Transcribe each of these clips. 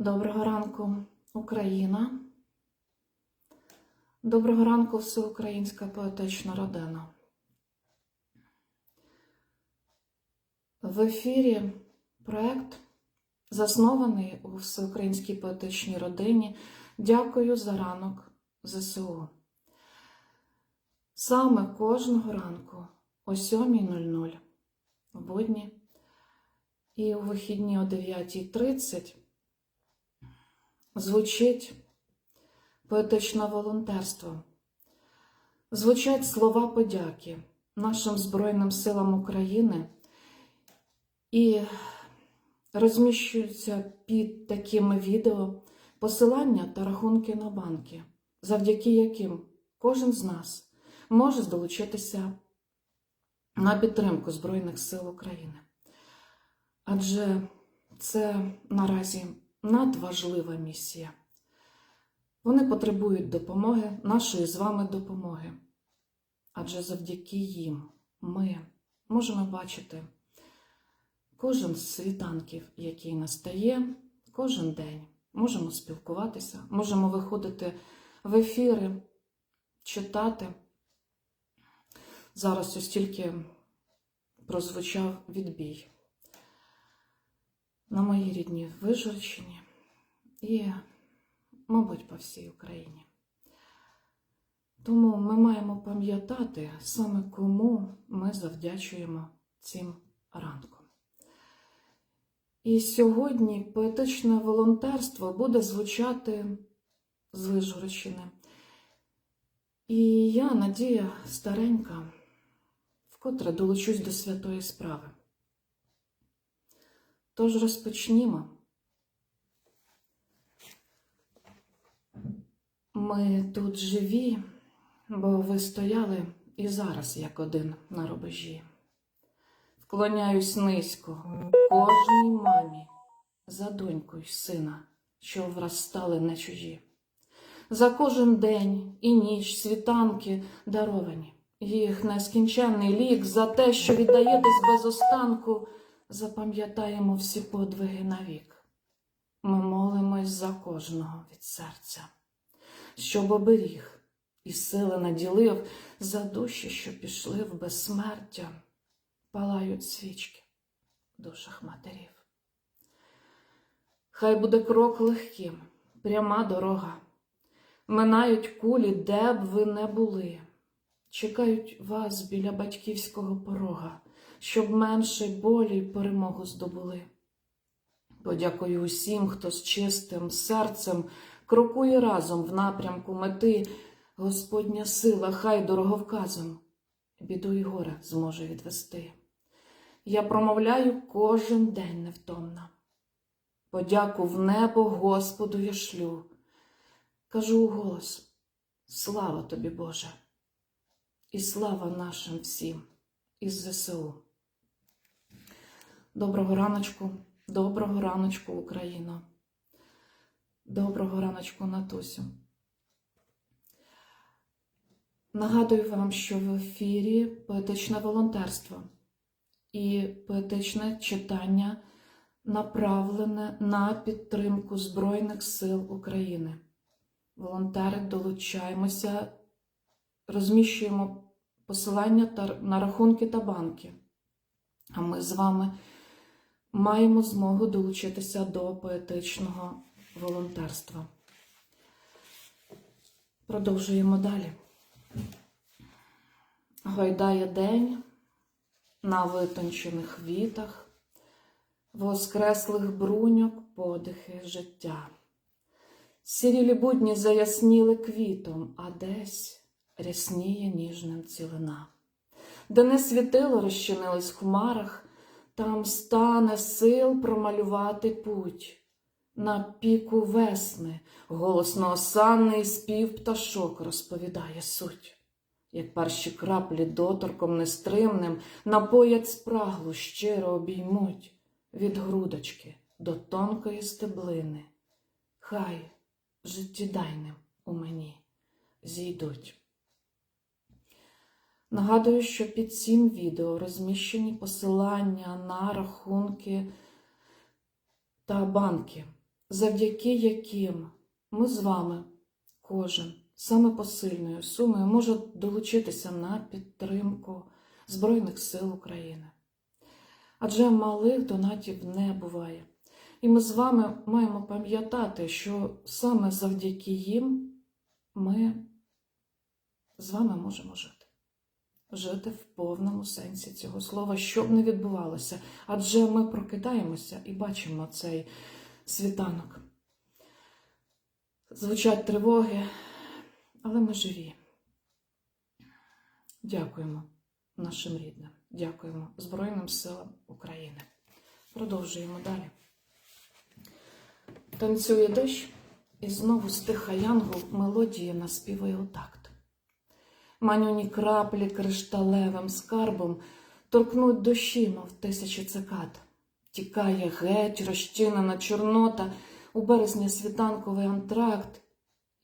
Доброго ранку, Україна. Доброго ранку, всеукраїнська поетична родина. В ефірі проект, заснований у всеукраїнській поетичній родині. Дякую за ранок ЗСУ. Саме кожного ранку о 7.00 в будні і у вихідні о 9.30 звучить поетичне волонтерство. Звучать слова подяки нашим Збройним силам України і розміщуються під такими відео посилання та рахунки на банки, завдяки яким кожен з нас може долучитися на підтримку Збройних сил України. Адже це наразі надважлива місія. Вони потребують допомоги, нашої з вами допомоги. Адже завдяки їм ми можемо бачити кожен з світанків, який настає, кожен день. Можемо спілкуватися, можемо виходити в ефіри, читати. Зараз ось тільки прозвучав відбій на моїй рідній Вижурщині і, мабуть, по всій Україні. Тому ми маємо пам'ятати саме кому ми завдячуємо цим ранком. І сьогодні поетичне волонтерство буде звучати з Вижгородщини. І я, Надія Старенька, вкотре долучусь до святої справи. Тож розпочнімо. Ми тут живі, бо ви стояли і зараз як один на рубежі. Вклоняюсь низько кожній мамі за доньку й сина, що врастали на чужі. За кожен день і ніч світанки даровані, їх нескінченний лік за те, що віддаєтесь без останку, запам'ятаємо всі подвиги навік. Ми молимось за кожного від серця, щоб оберіг і сили наділив за душі, що пішли в безсмертя, палають свічки в душах матерів. Хай буде крок легким, пряма дорога. Минають кулі, де б ви не були, чекають вас біля батьківського порога, щоб менше болі й перемогу здобули. Подякую усім, хто з чистим серцем крокує разом в напрямку мети, Господня сила, хай дороговказом біду й горе зможе відвести. Я промовляю кожен день невтомно. Подяку в небо Господу я шлю. Кажу у голос: слава тобі, Боже, і слава нашим всім із ЗСУ. Доброго раночку, доброго раночку, Україно. Доброго раночку, Натусю. Нагадую вам, що в ефірі поетичне волонтерство і поетичне читання направлене на підтримку Збройних сил України. Волонтери долучаємося, розміщуємо посилання на рахунки та банки. А ми з вами маємо змогу долучитися до поетичного волонтерства. Продовжуємо далі. Гойдає день на витончених вітах, воскреслих бруньок подихи життя. Сірілі будні заясніли квітом, а десь рясніє ніжним цілина. Де не світило розчинились в хмарах, там стане сил промалювати путь. На піку весни голосно осанний спів пташок розповідає суть. Як перші краплі доторком нестримним напоять спраглу, щиро обіймуть від грудочки до тонкої стеблини. Хай життєдайним у мені зійдуть. Нагадую, що під цим відео розміщені посилання на рахунки та банки. завдяки яким ми з вами, кожен саме посильною сумою може долучитися на підтримку Збройних сил України. Адже малих донатів не буває. І ми з вами маємо пам'ятати, що саме завдяки їм ми з вами можемо жити. Жити в повному сенсі цього слова, що б не відбувалося. Адже ми прокидаємося і бачимо цей світанок. Звучать тривоги, але ми живі. Дякуємо нашим рідним, дякуємо Збройним силам України. Продовжуємо далі. Танцює дощ, і знову стиха янгол мелодії наспівує у такт. Манюні краплі кришталевим скарбом торкнуть дощі, мов тисячі цикад. Тікає геть, розчинена чорнота, у березня світанковий антракт,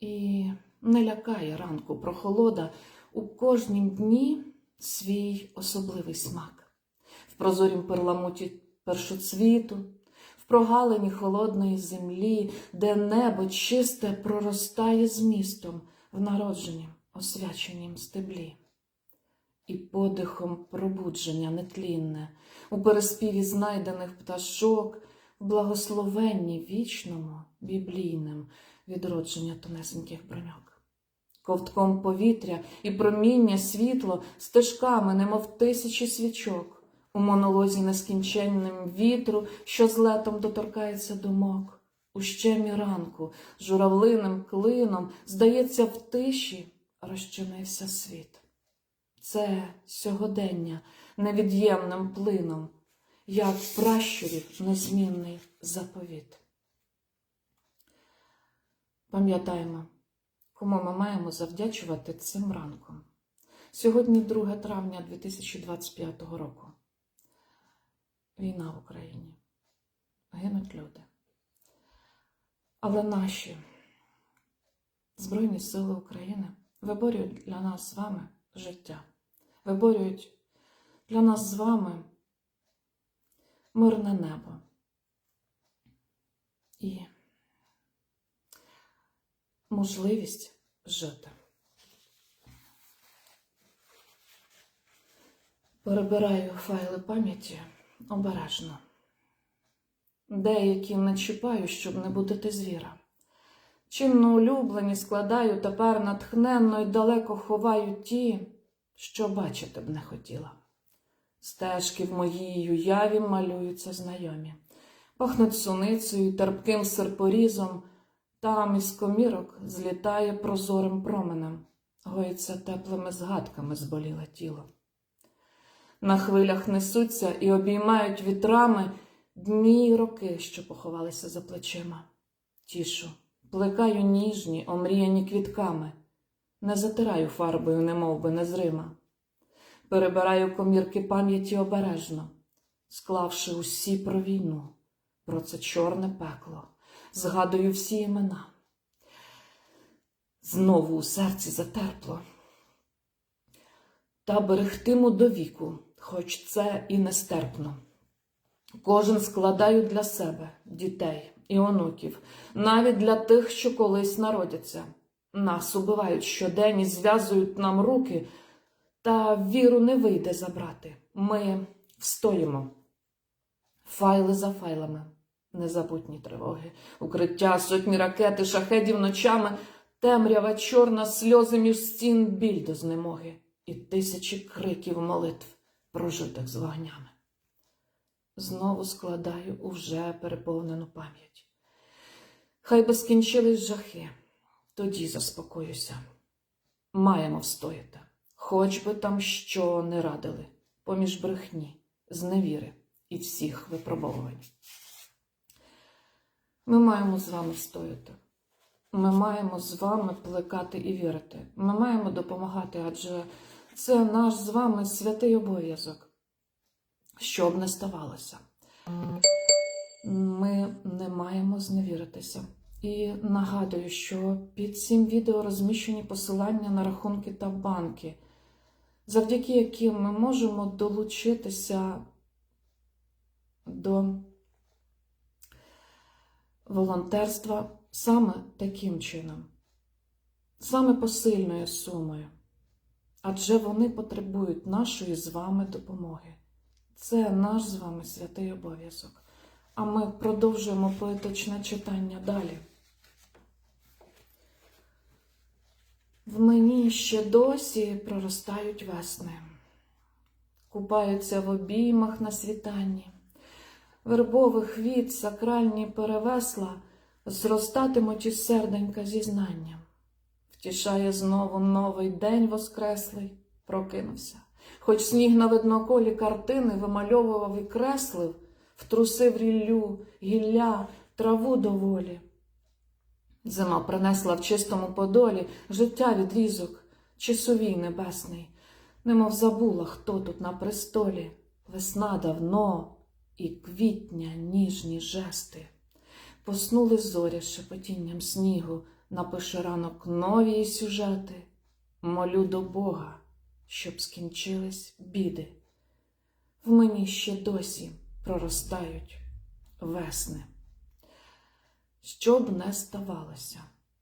і не лякає ранку прохолода у кожнім дні свій особливий смак. В прозорім перламуті першоцвіту, в прогалині холодної землі, де небо чисте проростає змістом в народженні, освяченім стеблі. І подихом пробудження нетлінне, у переспіві знайдених пташок, в благословенні вічному, біблійним відродження тонесеньких броньок. Ковтком повітря і проміння світло стежками, немов тисячі свічок, у монолозі нескінченним вітру, що з летом доторкається думок. У щемі ранку, журавлиним клином, здається, в тиші розчинився світ. Це сьогодення невід'ємним плином, як пращурів незмінний заповіт. Пам'ятаємо, кому ми маємо завдячувати цим ранком. Сьогодні 2 травня 2025 року. Війна в Україні. Гинуть люди. Але наші Збройні Сили України виборюють для нас з вами життя, виборюють для нас з вами мирне небо. І можливість жити. Перебираю файли пам'яті обережно. Деякі не чіпаю, щоб не будити звіра. Чинно улюблені складаю тепер натхненно й далеко ховаю ті, що бачити б не хотіла. Стежки в моїй уяві малюються знайомі, пахнуть суницею, терпким серпорізом. Там із комірок злітає прозорим променем, гоїться теплими згадками зболіле тіло. На хвилях несуться і обіймають вітрами дні й роки, що поховалися за плечима. Тішу, плекаю ніжні, омріяні квітками, не затираю фарбою, немов би незрима. Перебираю комірки пам'яті обережно, склавши усі про війну, про це чорне пекло згадую всі імена. Знову у серці затерпло. Та берегтиму до віку, хоч це і нестерпно. Кожен складаю для себе дітей і онуків, навіть для тих, що колись народяться. Нас убивають щодень і зв'язують нам руки, та віру не вийде забрати. Ми встоїмо. Файли за файлами незабутні тривоги, укриття, сотні ракети, шахедів ночами, темрява чорна, сльози між стін, біль до знемоги і тисячі криків молитв, прожитих з вогнями. Знову складаю у вже переповнену пам'ять. Хай би скінчились жахи, тоді заспокоюся. Маємо встояти, хоч би там що не радили, поміж брехні, зневіри і всіх випробовувань. Ми маємо з вами стояти. Ми маємо з вами плекати і вірити. Ми маємо допомагати, адже це наш з вами святий обов'язок. Що б не ставалося. Ми не маємо зневіритися. І нагадую, що під цим відео розміщені посилання на рахунки та банки, завдяки яким ми можемо долучитися до волонтерства саме таким чином, саме посильною сумою. Адже вони потребують нашої з вами допомоги. Це наш з вами святий обов'язок. А ми продовжуємо поетичне читання далі. В мені ще досі проростають весни, купаються в обіймах на світанні, вербових від сакральні перевесла зростатимуть із серденька зізнанням. Втішає знову новий день воскреслий, прокинувся. Хоч сніг на видноколі картини вимальовував і креслив, втрусив ріллю, гілля, траву доволі. Зима принесла в чистому подолі життя відрізок, часовій небесний, немов забула, хто тут на престолі, весна давно і квітня ніжні жести. Поснули зорі шепотінням снігу, напише ранок нові сюжети. Молю до Бога, щоб скінчились біди. В мені ще досі проростають весни. Що б не ставалося,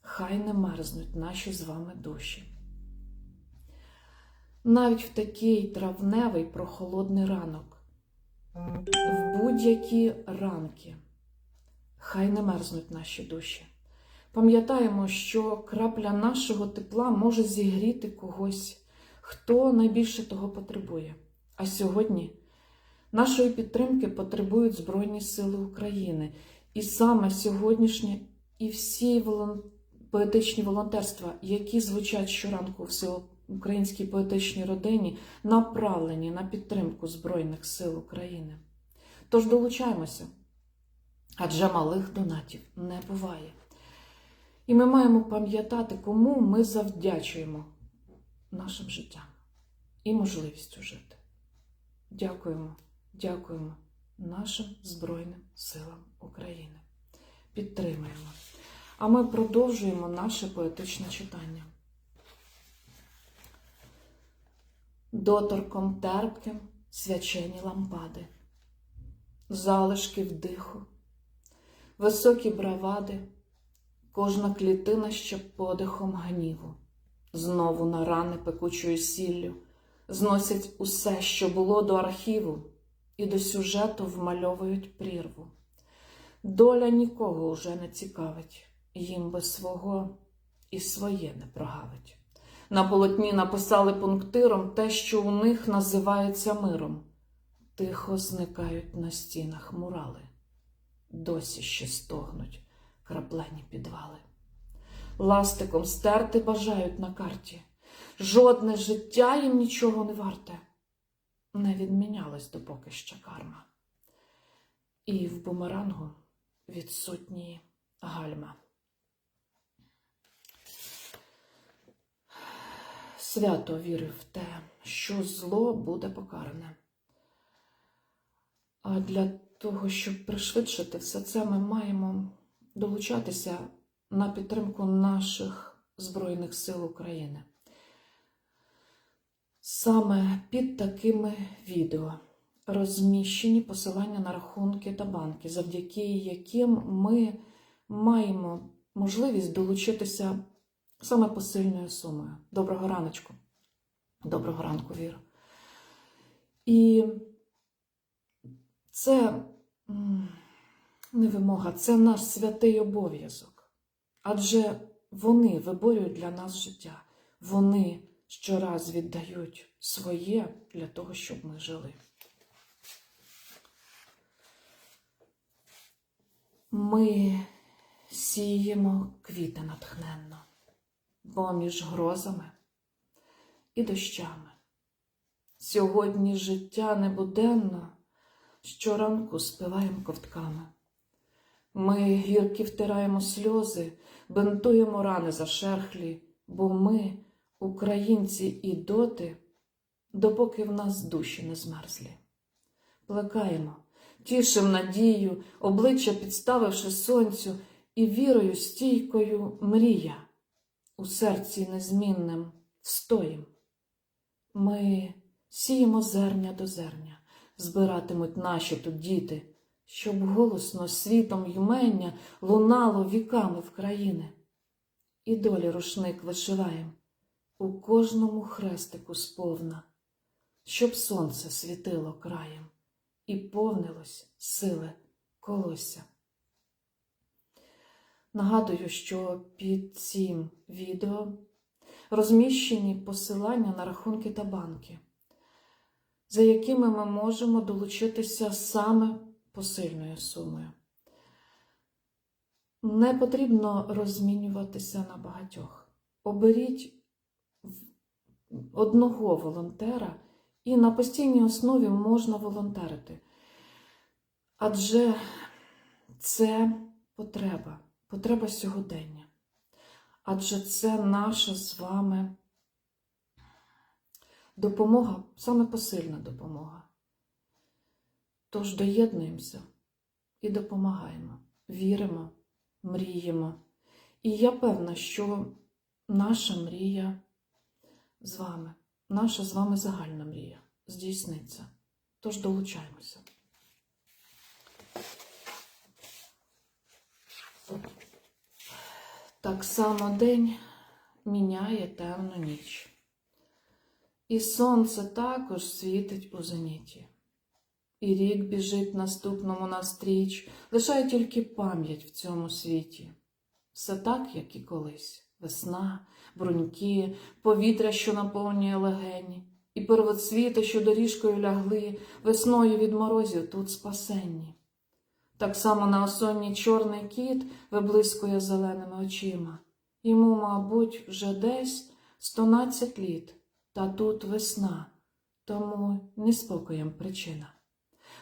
хай не мерзнуть наші з вами душі. Навіть в такий травневий прохолодний ранок, в будь-які ранки, хай не мерзнуть наші душі. Пам'ятаємо, що крапля нашого тепла може зігріти когось, хто найбільше того потребує. А сьогодні нашої підтримки потребують Збройні Сили України. І саме сьогоднішнє і всі волон... поетичні волонтерства, які звучать щоранку в всеукраїнській поетичній родині, направлені на підтримку Збройних сил України. Тож долучаємося, адже малих донатів не буває. І ми маємо пам'ятати, кому ми завдячуємо нашим життям і можливістю жити. Дякуємо, дякуємо нашим Збройним силам України. Підтримуємо. А ми продовжуємо наше поетичне читання. Доторком терпким свячені лампади, залишки вдиху, високі бравади, кожна клітина ще подихом гніву, знову на рани пекучою сіллю, зносять усе, що було до архіву і до сюжету вмальовують прірву. Доля нікого уже не цікавить, їм би свого і своє не прогавить. На полотні написали пунктиром те, що у них називається миром. Тихо зникають на стінах мурали, досі ще стогнуть краплені підвали. Ластиком стерти бажають на карті. Жодне життя їм нічого не варте не відмінялась допоки ще карма. І в бумерангу відсутні гальма. Свято вірив в те, що зло буде покаране. А для того, щоб пришвидшити все це, ми маємо долучатися на підтримку наших Збройних сил України. Саме під такими відео розміщені посилання на рахунки та банки, завдяки яким ми маємо можливість долучитися саме посильною сумою. Доброго раночку. Доброго ранку, Віра. І це не вимога, це наш святий обов'язок. Адже вони виборюють для нас життя. Вони щораз віддають своє для того, щоб ми жили. Ми сіємо квіти натхненно, поміж грозами і дощами. Сьогодні життя небуденно, щоранку спиваємо ковтками. Ми гірки втираємо сльози, бинтуємо рани зашерхлі, бо ми українці і доти, допоки в нас душі не змерзлі. Плекаємо, тішим надію, обличчя підставивши сонцю, і вірою стійкою мрія, у серці незмінним стоїм. Ми сіємо зерня до зерня, збиратимуть наші тут діти, щоб голосно світом ймення лунало віками в країни. І долі рушник вишиваєм у кожному хрестику сповна, щоб сонце світило краєм і повнилось сили колося. Нагадую, що під цим відео розміщені посилання на рахунки та банки, за якими ми можемо долучитися саме посильною сумою. Не потрібно розмінюватися на багатьох. Оберіть одного волонтера, і на постійній основі можна волонтерити. Адже це потреба, потреба сьогодення. Адже це наша з вами допомога, саме посильна допомога. Тож доєднуємося і допомагаємо, віримо, мріємо. І я певна, що наша мрія з вами, наша з вами загальна мрія здійсниться. Тож долучаємося. Так само день міняє темну ніч. І сонце також світить у зеніті. І рік біжить наступному настріч, лишає тільки пам'ять в цьому світі. Все так, як і колись. Весна, бруньки, повітря, що наповнює легені, і первоцвіти, що доріжкою лягли, весною від морозів тут спасенні. Так само на осонні чорний кіт виблискує зеленими очима. Йому, мабуть, вже десь стонадцять літ, та тут весна, тому неспокоєм причина.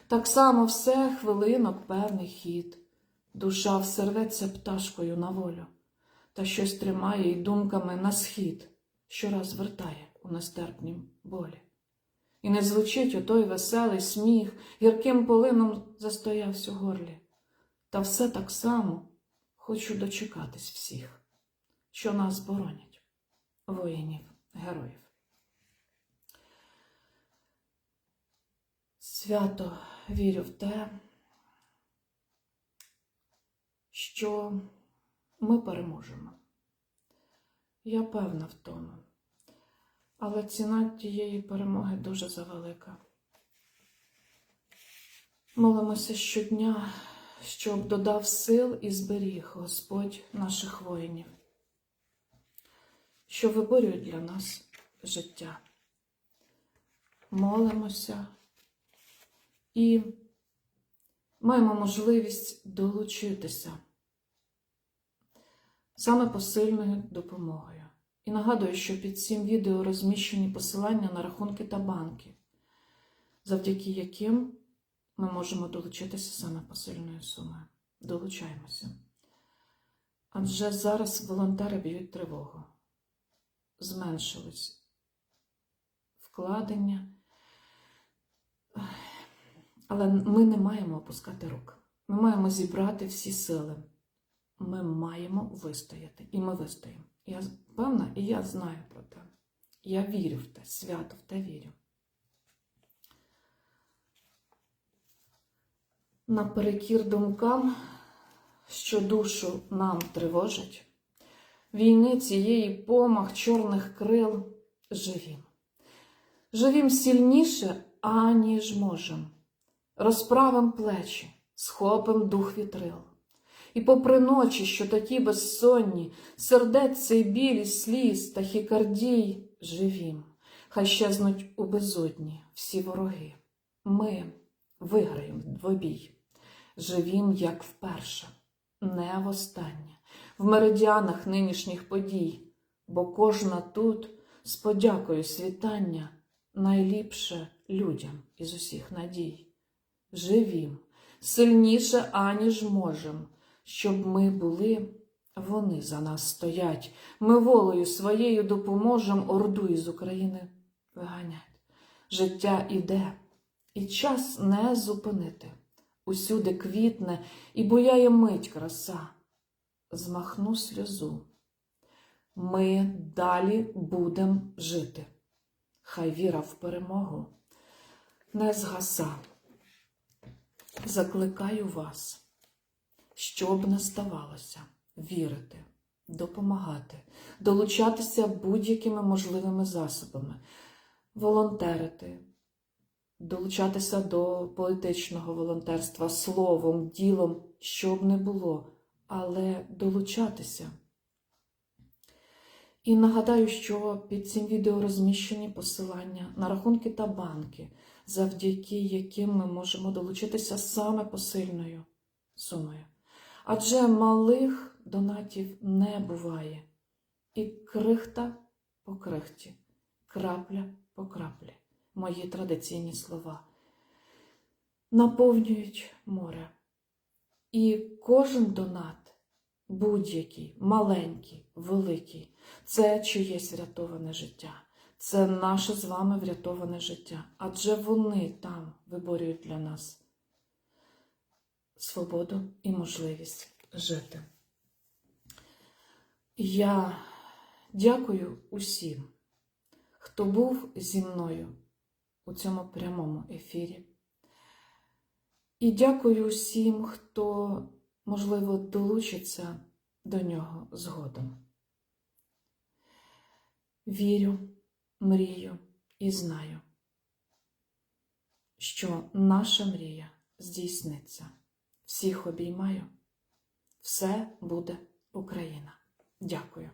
Так само все хвилинок певний хід, душа всерветься пташкою на волю, та щось тримає й думками на схід, щораз вертає у нестерпнім болі. І не звучить отой веселий сміх, гірким полином застоявся у горлі. Та все так само хочу дочекатись всіх, що нас боронять, воїнів, героїв. Свято вірю в те, що ми переможемо. Я певна в тому, але ціна тієї перемоги дуже завелика. Молимося щодня, щоб додав сил і зберіг Господь наших воїнів, що виборюють для нас життя. Молимося і маємо можливість долучитися саме посильною допомогою. І нагадую, що під цим відео розміщені посилання на рахунки та банки, завдяки яким ми можемо долучитися саме посильною сумою. Долучаємося. Адже зараз волонтери б'ють тривогу. Зменшились вкладення. Але ми не маємо опускати рук. Ми маємо зібрати всі сили. Ми маємо вистояти. І ми вистоїмо. Я певна, і я знаю про те. Я вірю в те, свято в те вірю. Наперекір думкам, що душу нам тривожить, війни цієї помах чорних крил живім. Живім сильніше, аніж можем. Розправим плечі, схопим дух вітрил. І попри ночі, що такі безсонні, сердець цей білі сліз та хікардій живім, хай щезнуть у безодні всі вороги. Ми виграємо двобій, живім, як вперше, не востаннє, в меридіанах нинішніх подій, бо кожна тут з подякою світання найліпше людям із усіх надій. Живім, сильніше, аніж можем, щоб ми були, вони за нас стоять. Ми волею своєю допоможем орду із України виганять. Життя іде, і час не зупинити. Усюди квітне і буяє мить краса. Змахну сльозу. Ми далі будем жити. Хай віра в перемогу не згаса. Закликаю вас, щоб не ставалося, вірити, допомагати, долучатися будь-якими можливими засобами, волонтерити, долучатися до поетичного волонтерства словом, ділом, що б не було, але долучатися. І нагадаю, що під цим відео розміщені посилання на рахунки та банки, завдяки яким ми можемо долучитися саме посильною сумою. Адже малих донатів не буває. І крихта по крихті, крапля по краплі, мої традиційні слова, наповнюють море. І кожен донат, будь-який, маленький, великий, це чиєсь врятоване життя. Це наше з вами врятоване життя. Адже вони там виборюють для нас свободу і можливість жити. Я дякую усім, хто був зі мною у цьому прямому ефірі. І дякую усім, хто, можливо, долучиться до нього згодом. Вірю, мрію і знаю, що наша мрія здійсниться. Всіх обіймаю. Все буде Україна. Дякую.